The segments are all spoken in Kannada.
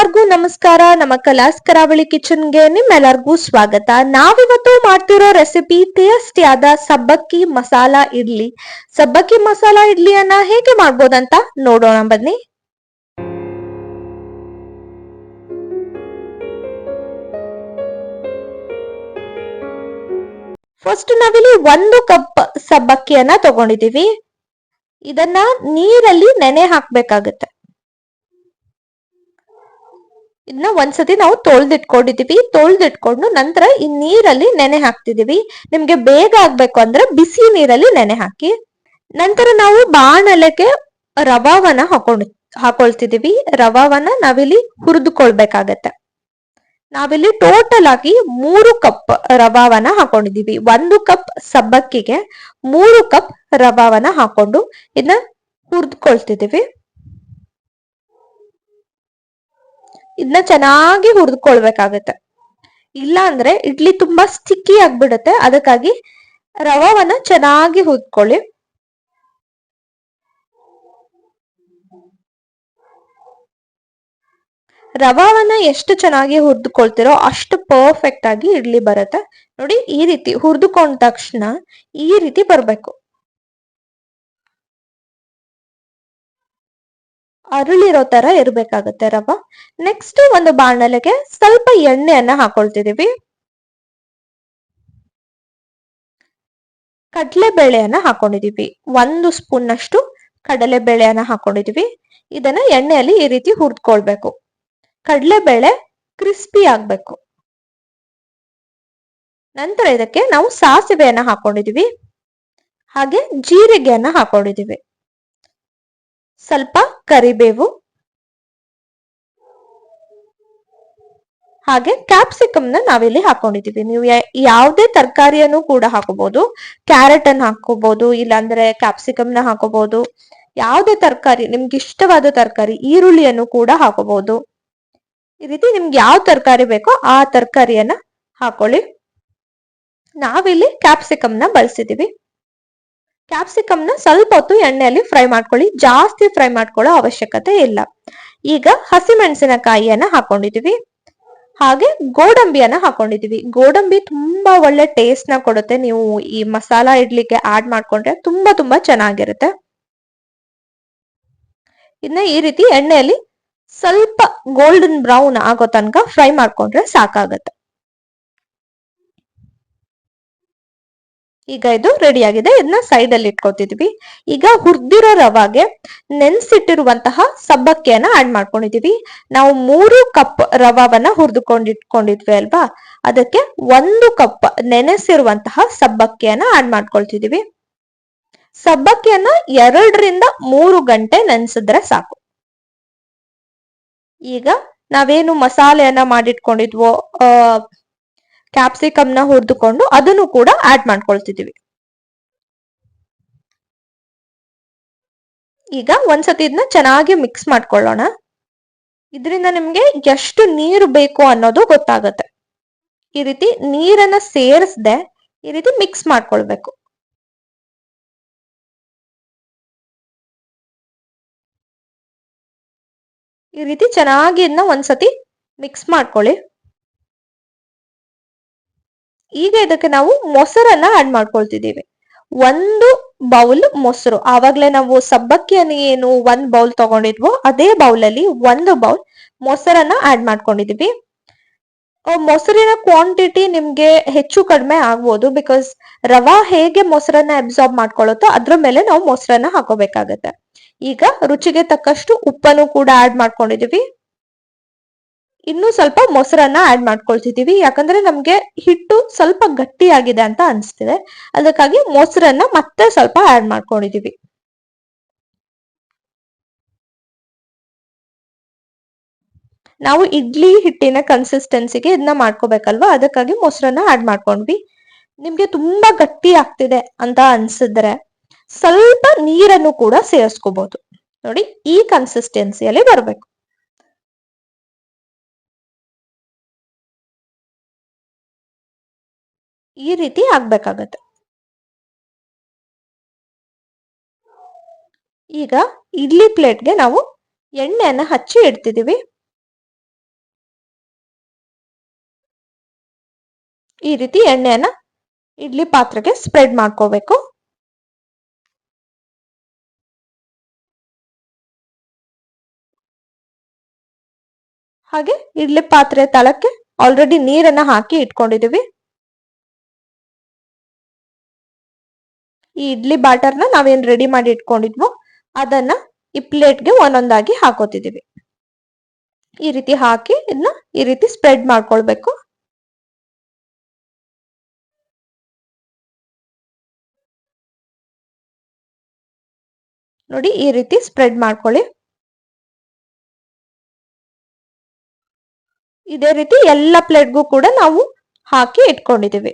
ಎಲ್ಲಾರ್ಗೂ ನಮಸ್ಕಾರ. ನಮ್ಮ ಕಲಾಸ್ ಕರಾವಳಿ ಕಿಚನ್ಗೆ ನಿಮ್ಮೆಲ್ಲರಿಗೂ ಸ್ವಾಗತ. ನಾವಿವತ್ತು ಮಾಡ್ತಿರೋ ರೆಸಿಪಿ ಟೇಸ್ಟಿ ಆದ ಸಬ್ಬಕ್ಕಿ ಮಸಾಲಾ ಇಡ್ಲಿ. ಸಬ್ಬಕ್ಕಿ ಮಸಾಲಾ ಇಡ್ಲಿಯನ್ನ ಹೇಗೆ ಮಾಡ್ಬೋದಂತ ನೋಡೋಣ ಬನ್ನಿ. ಫಸ್ಟ್ ನಾವಿಲ್ಲಿ ಒಂದು ಕಪ್ ಸಬ್ಬಕ್ಕಿಯನ್ನ ತಗೊಂಡಿದೀವಿ ಇದನ್ನ ನೀರಲ್ಲಿ ನೆನೆ ಹಾಕ್ಬೇಕಾಗತ್ತೆ. ಇದನ್ನ ಒಂದ್ಸತಿ ನಾವು ತೊಳ್ದಿಟ್ಕೊಂಡಿದೀವಿ ತೊಳ್ದಿಟ್ಕೊಂಡು ನಂತರ ಈ ನೀರಲ್ಲಿ ನೆನೆ ಹಾಕ್ತಿದೀವಿ ನಿಮ್ಗೆ ಬೇಗ ಆಗ್ಬೇಕು ಅಂದ್ರೆ ಬಿಸಿ ನೀರಲ್ಲಿ ನೆನೆ ಹಾಕಿ. ನಂತರ ನಾವು ಬಾಣಲೆಗೆ ರವಾವನ್ನ ಹಾಕೊಂಡು ಹಾಕೊಳ್ತಿದೀವಿ ರವಾವನ್ನ ನಾವಿಲ್ಲಿ ಹುರಿದುಕೊಳ್ಬೇಕಾಗತ್ತೆ. ನಾವಿಲ್ಲಿ ಟೋಟಲ್ ಆಗಿ ಮೂರು ಕಪ್ ರವಾವನ್ನ ಹಾಕೊಂಡಿದೀವಿ ಒಂದು ಕಪ್ ಸಬ್ಬಕ್ಕಿಗೆ, ಮೂರು ಕಪ್ ರವಾವನ್ನ ಹಾಕೊಂಡು ಇದನ್ನ ಹುರಿದುಕೊಳ್ತಿದೀವಿ ಇದನ್ನ ಚೆನ್ನಾಗಿ ಹುರಿದುಕೊಳ್ಬೇಕಾಗತ್ತೆ. ಇಲ್ಲ ಅಂದ್ರೆ ಇಡ್ಲಿ ತುಂಬಾ ಸ್ಟಿಕ್ಕಿ ಆಗ್ಬಿಡುತ್ತೆ. ಅದಕ್ಕಾಗಿ ರವವನ್ನ ಚೆನ್ನಾಗಿ ಹುರ್ಕೊಳ್ಳಿ ರವವನ್ನ ಎಷ್ಟು ಚೆನ್ನಾಗಿ ಹುರಿದುಕೊಳ್ತಿರೋ ಅಷ್ಟು ಪರ್ಫೆಕ್ಟ್ ಆಗಿ ಇಡ್ಲಿ ಬರುತ್ತೆ. ನೋಡಿ ಈ ರೀತಿ ಹುರಿದುಕೊಂಡ ತಕ್ಷಣ ಈ ರೀತಿ ಬರ್ಬೇಕು. ಅರಳಿರೋ ತರ ಇರ್ಬೇಕಾಗತ್ತೆ ರವ. ನೆಕ್ಸ್ಟ್ ಒಂದು ಬಾಣಲೆಗೆ ಸ್ವಲ್ಪ ಎಣ್ಣೆಯನ್ನ ಹಾಕೊಳ್ತಿದೀವಿ. ಕಡಲೆ ಬೇಳೆಯನ್ನ ಹಾಕೊಂಡಿದೀವಿ. ಒಂದು ಸ್ಪೂನ್ ಅಷ್ಟು ಕಡಲೆ ಬೇಳೆಯನ್ನ ಹಾಕೊಂಡಿದೀವಿ. ಇದನ್ನ ಎಣ್ಣೆಯಲ್ಲಿ ಈ ರೀತಿ ಹುರಿದ್ಕೊಳ್ಬೇಕು. ಕಡಲೆಬೇಳೆ ಕ್ರಿಸ್ಪಿ ಆಗ್ಬೇಕು. ನಂತರ ಇದಕ್ಕೆ ನಾವು ಸಾಸಿವೆಯನ್ನ ಹಾಕೊಂಡಿದೀವಿ. ಹಾಗೆ ಜೀರಿಗೆಯನ್ನ ಹಾಕೊಂಡಿದೀವಿ. ಸ್ವಲ್ಪ ಕರಿಬೇವು. ಹಾಗೆ ಕ್ಯಾಪ್ಸಿಕಮ್ನ ನಾವಿಲ್ಲಿ ಹಾಕೊಂಡಿದೀವಿ ನೀವು ಯಾವುದೇ ತರಕಾರಿಯನ್ನು ಕೂಡ ಹಾಕೋಬಹುದು ಕ್ಯಾರೆಟ್ ಅನ್ನ ಹಾಕೋಬಹುದು ಇಲ್ಲಾಂದ್ರೆ ಕ್ಯಾಪ್ಸಿಕಮ್ನ ಹಾಕೋಬಹುದು ಯಾವುದೇ ತರಕಾರಿ, ನಿಮ್ಗೆ ಇಷ್ಟವಾದ ತರಕಾರಿ, ಈರುಳ್ಳಿಯನ್ನು ಕೂಡ ಹಾಕೋಬಹುದು ಈ ರೀತಿ ನಿಮ್ಗೆ ಯಾವ ತರಕಾರಿ ಬೇಕೋ ಆ ತರಕಾರಿಯನ್ನ ಹಾಕೊಳ್ಳಿ. ನಾವಿಲ್ಲಿ ಕ್ಯಾಪ್ಸಿಕಮ್ನ ಬಳಸಿದೀವಿ ಕ್ಯಾಪ್ಸಿಕಮ್ನ ಸ್ವಲ್ಪ ಹೊತ್ತು ಎಣ್ಣೆಯಲ್ಲಿ ಫ್ರೈ ಮಾಡ್ಕೊಳ್ಳಿ. ಜಾಸ್ತಿ ಫ್ರೈ ಮಾಡ್ಕೊಳ್ಳೋ ಅವಶ್ಯಕತೆ ಇಲ್ಲ. ಈಗ ಹಸಿಮೆಣಸಿನಕಾಯಿಯನ್ನ ಹಾಕೊಂಡಿದೀವಿ. ಹಾಗೆ ಗೋಡಂಬಿಯನ್ನ ಹಾಕೊಂಡಿದೀವಿ. ಗೋಡಂಬಿ ತುಂಬಾ ಒಳ್ಳೆ ಟೇಸ್ಟ್ನ ಕೊಡುತ್ತೆ. ನೀವು ಈ ಮಸಾಲಾ ಇಡ್ಲಿಕ್ಕೆ ಆಡ್ ಮಾಡ್ಕೊಂಡ್ರೆ ತುಂಬಾ ತುಂಬಾ ಚೆನ್ನಾಗಿರುತ್ತೆ. ಇನ್ನ ಈ ರೀತಿ ಎಣ್ಣೆಯಲ್ಲಿ ಸ್ವಲ್ಪ ಗೋಲ್ಡನ್ ಬ್ರೌನ್ ಆಗೋ ತನಕ ಫ್ರೈ ಮಾಡ್ಕೊಂಡ್ರೆ ಸಾಕಾಗತ್ತೆ. ಈಗ ಇದು ರೆಡಿ ಆಗಿದೆ. ಇದನ್ನ ಸೈಡ್ ಅಲ್ಲಿ ಇಟ್ಕೊತಿದ್ವಿ. ಈಗ ಹುರ್ದಿರೋ ರವಾಗೆ ನೆನ್ಸಿಟ್ಟಿರುವಂತಹ ಸಬ್ಬಕ್ಕಿಯನ್ನ ಆಡ್ ಮಾಡ್ಕೊಂಡಿದೀವಿ. ನಾವು ಮೂರು ಕಪ್ ರವಾವನ್ನ ಹುರಿದುಕೊಂಡಿಟ್ಕೊಂಡಿದ್ವಿ ಅಲ್ವಾ? ಅದಕ್ಕೆ ಒಂದು ಕಪ್ ನೆನೆಸಿರುವಂತಹ ಸಬ್ಬಕ್ಕಿಯನ್ನ ಆಡ್ ಮಾಡ್ಕೊಳ್ತಿದೀವಿ. ಸಬ್ಬಕ್ಕಿಯನ್ನ ಎರಡರಿಂದ ಮೂರು ಗಂಟೆ ನೆನ್ಸಿದ್ರೆ ಸಾಕು. ಈಗ ನಾವೇನು ಮಸಾಲೆಯನ್ನ ಮಾಡಿಟ್ಕೊಂಡಿದ್ವೋ ಕ್ಯಾಪ್ಸಿಕಮ್ನ ಹುರಿದುಕೊಂಡು ಅದನ್ನು ಕೂಡ ಆಡ್ ಮಾಡ್ಕೊಳ್ತಿದೀವಿ ಈಗ ಒಂದ್ಸತಿ ಇದನ್ನ ಚೆನ್ನಾಗಿ ಮಿಕ್ಸ್ ಮಾಡ್ಕೊಳ್ಳೋಣ. ಇದರಿಂದ ನಿಮ್ಗೆ ಎಷ್ಟು ನೀರು ಬೇಕು ಅನ್ನೋದು ಗೊತ್ತಾಗತ್ತೆ. ಈ ರೀತಿ ನೀರನ್ನ ಸೇರಿಸದೆ ಈ ರೀತಿ ಮಿಕ್ಸ್ ಮಾಡ್ಕೊಳ್ಬೇಕು. ಈ ರೀತಿ ಚೆನ್ನಾಗಿ ಇದನ್ನ ಒಂದ್ಸತಿ ಮಿಕ್ಸ್ ಮಾಡ್ಕೊಳ್ಳಿ. ಈಗ ಇದಕ್ಕೆ ನಾವು ಮೊಸರನ್ನ ಆಡ್ ಮಾಡ್ಕೊಳ್ತಿದ್ದೀವಿ. ಒಂದು ಬೌಲ್ ಮೊಸರು. ಆವಾಗ್ಲೇ ನಾವು ಸಬ್ಬಕ್ಕಿಯನ್ನು ಏನು ಒಂದ್ ಬೌಲ್ ತಗೊಂಡಿದ್ವೋ, ಅದೇ ಬೌಲ್ ಅಲ್ಲಿ ಒಂದು ಬೌಲ್ ಮೊಸರನ್ನ ಆಡ್ ಮಾಡ್ಕೊಂಡಿದೀವಿ ಮೊಸರಿನ ಕ್ವಾಂಟಿಟಿ ನಿಮ್ಗೆ ಹೆಚ್ಚು ಕಡಿಮೆ ಆಗ್ಬೋದು ಬಿಕಾಸ್ ರವಾ ಹೇಗೆ ಮೊಸರನ್ನ ಅಬ್ಸಾರ್ಬ್ ಮಾಡ್ಕೊಳ್ಳುತ್ತೋ ಅದ್ರ ಮೇಲೆ ನಾವು ಮೊಸರನ್ನ ಹಾಕೋಬೇಕಾಗತ್ತೆ. ಈಗ ರುಚಿಗೆ ತಕ್ಕಷ್ಟು ಉಪ್ಪನ್ನು ಕೂಡ ಆಡ್ ಮಾಡ್ಕೊಂಡಿದೀವಿ ಇನ್ನು ಸ್ವಲ್ಪ ಮೊಸರನ್ನ ಆಡ್ ಮಾಡ್ಕೊಳ್ತಿದ್ದೀವಿ. ಯಾಕಂದ್ರೆ ನಮ್ಗೆ ಹಿಟ್ಟು ಸ್ವಲ್ಪ ಗಟ್ಟಿಯಾಗಿದೆ ಅಂತ ಅನ್ಸ್ತಿದೆ. ಅದಕ್ಕಾಗಿ ಮೊಸರನ್ನ ಮತ್ತೆ ಸ್ವಲ್ಪ ಆಡ್ ಮಾಡ್ಕೊಂಡಿದೀವಿ ನಾವು ಇಡ್ಲಿ ಹಿಟ್ಟಿನ ಕನ್ಸಿಸ್ಟೆನ್ಸಿಗೆ ಇದನ್ನ ಮಾಡ್ಕೋಬೇಕಲ್ವಾ? ಅದಕ್ಕಾಗಿ ಮೊಸರನ್ನ ಆಡ್ ಮಾಡ್ಕೊಂಡ್ವಿ. ನಿಮ್ಗೆ ತುಂಬಾ ಗಟ್ಟಿ ಆಗ್ತಿದೆ ಅಂತ ಅನ್ಸಿದ್ರೆ ಸ್ವಲ್ಪ ನೀರನ್ನು ಕೂಡ ಸೇರಿಸ್ಕೋಬಹುದು ನೋಡಿ, ಈ ಕನ್ಸಿಸ್ಟೆನ್ಸಿಯಲ್ಲಿ ಬರ್ಬೇಕು. ಈ ರೀತಿ ಆಗ್ಬೇಕಾಗತ್ತೆ. ಈಗ ಇಡ್ಲಿ ಪ್ಲೇಟ್ಗೆ ನಾವು ಎಣ್ಣೆಯನ್ನು ಹಚ್ಚಿ ಇಡ್ತಿದ್ದೀವಿ. ಈ ರೀತಿ ಎಣ್ಣೆಯನ್ನ ಇಡ್ಲಿ ಪಾತ್ರೆಗೆ ಸ್ಪ್ರೆಡ್ ಮಾಡ್ಕೋಬೇಕು. ಹಾಗೆ ಇಡ್ಲಿ ಪಾತ್ರೆ ತಳಕ್ಕೆ ಆಲ್ರೆಡಿ ನೀರನ್ನ ಹಾಕಿ ಇಟ್ಕೊಂಡಿದೀವಿ ಈ ಇಡ್ಲಿ ಬಾಟರ್ನ ನಾವೇನ್ ರೆಡಿ ಮಾಡಿ ಇಟ್ಕೊಂಡಿದ್ವೋ ಅದನ್ನ ಈ ಪ್ಲೇಟ್ಗೆ ಒಂದೊಂದಾಗಿ ಹಾಕೋತಿದೀವಿ ಈ ರೀತಿ ಹಾಕಿ ಇದನ್ನ ಈ ರೀತಿ ಸ್ಪ್ರೆಡ್ ಮಾಡ್ಕೊಳ್ಬೇಕು. ನೋಡಿ ಈ ರೀತಿ ಸ್ಪ್ರೆಡ್ ಮಾಡ್ಕೊಳ್ಳಿ. ಇದೇ ರೀತಿ ಎಲ್ಲ ಪ್ಲೇಟ್ಗೂ ಕೂಡ ನಾವು ಹಾಕಿ ಇಟ್ಕೊಂಡಿದೀವಿ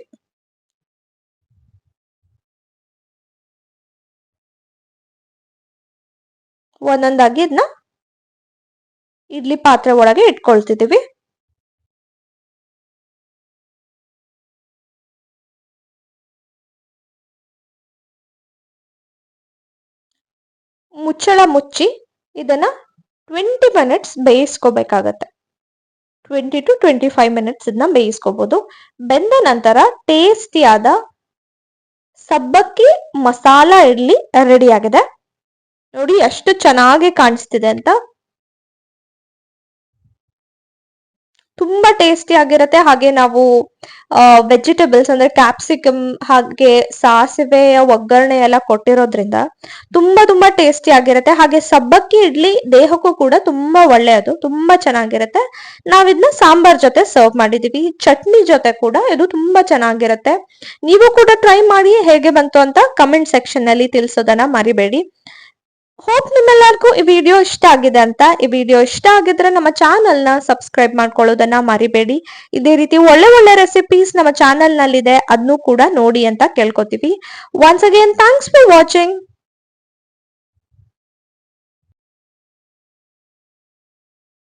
ಒಂದೊಂದಾಗಿ ಇದನ್ನ ಇಡ್ಲಿ ಪಾತ್ರೆ ಒಳಗೆ ಇಟ್ಕೊಳ್ತಿದ್ದೀವಿ ಮುಚ್ಚಳ ಮುಚ್ಚಿ ಇದನ್ನ twenty minutes ಬೇಯಿಸ್ಕೋಬೇಕಾಗತ್ತೆ. Twenty to twenty five minutes ಇದನ್ನ ಬೇಯಿಸ್ಕೋಬಹುದು ಬೆಂದ ನಂತರ ಟೇಸ್ಟಿಯಾದ ಸಬ್ಬಕ್ಕಿ ಮಸಾಲ ಇಡ್ಲಿ ರೆಡಿ ಆಗಿದೆ. ನೋಡಿ ಎಷ್ಟು ಚೆನ್ನಾಗಿ ಕಾಣಿಸ್ತಿದೆ ಅಂತ. ತುಂಬಾ ಟೇಸ್ಟಿ ಆಗಿರುತ್ತೆ. ಹಾಗೆ ನಾವು ವೆಜಿಟೇಬಲ್ಸ್ ಅಂದ್ರೆ ಕ್ಯಾಪ್ಸಿಕಮ್ ಹಾಗೆ ಸಾಸಿವೆಯ ಒಗ್ಗರಣೆ ಎಲ್ಲ ಕೊಟ್ಟಿರೋದ್ರಿಂದ ತುಂಬಾ ತುಂಬಾ ಟೇಸ್ಟಿ ಆಗಿರತ್ತೆ. ಹಾಗೆ ಸಬ್ಬಕ್ಕಿ ಇಡ್ಲಿ ದೇಹಕ್ಕೂ ಕೂಡ ತುಂಬಾ ಒಳ್ಳೆಯದು. ತುಂಬಾ ಚೆನ್ನಾಗಿರುತ್ತೆ. ನಾವ್ ಇದನ್ನ ಸಾಂಬಾರ್ ಜೊತೆ ಸರ್ವ್ ಮಾಡಿದೀವಿ. ಚಟ್ನಿ ಜೊತೆ ಕೂಡ ಇದು ತುಂಬಾ ಚೆನ್ನಾಗಿರತ್ತೆ. ನೀವು ಕೂಡ ಟ್ರೈ ಮಾಡಿ ಹೇಗೆ ಬಂತು ಅಂತ ಕಮೆಂಟ್ ಸೆಕ್ಷನ್ನಲ್ಲಿ ತಿಳಿಸೋದನ್ನ ಮರಿಬೇಡಿ. ಹೋಪ್ ನಿಮ್ಮೆಲ್ಲರಿಗೂ ಈ ವಿಡಿಯೋ ಇಷ್ಟ ಆಗಿದೆ ಅಂತ. ಈ ವಿಡಿಯೋ ಇಷ್ಟ ಆಗಿದ್ರೆ ನಮ್ಮ ಚಾನೆಲ್ನ ಸಬ್ಸ್ಕ್ರೈಬ್ ಮಾಡ್ಕೊಳ್ಳೋದನ್ನ ಮರಿಬೇಡಿ. ಇದೇ ರೀತಿ ಒಳ್ಳೆ ಒಳ್ಳೆ ರೆಸಿಪೀಸ್ ನಮ್ಮ ಚಾನೆಲ್ ನಲ್ಲಿದೆ. ಅದನ್ನು ಕೂಡ ನೋಡಿ ಅಂತ ಕೇಳ್ಕೊತೀವಿ. Once again thanks for watching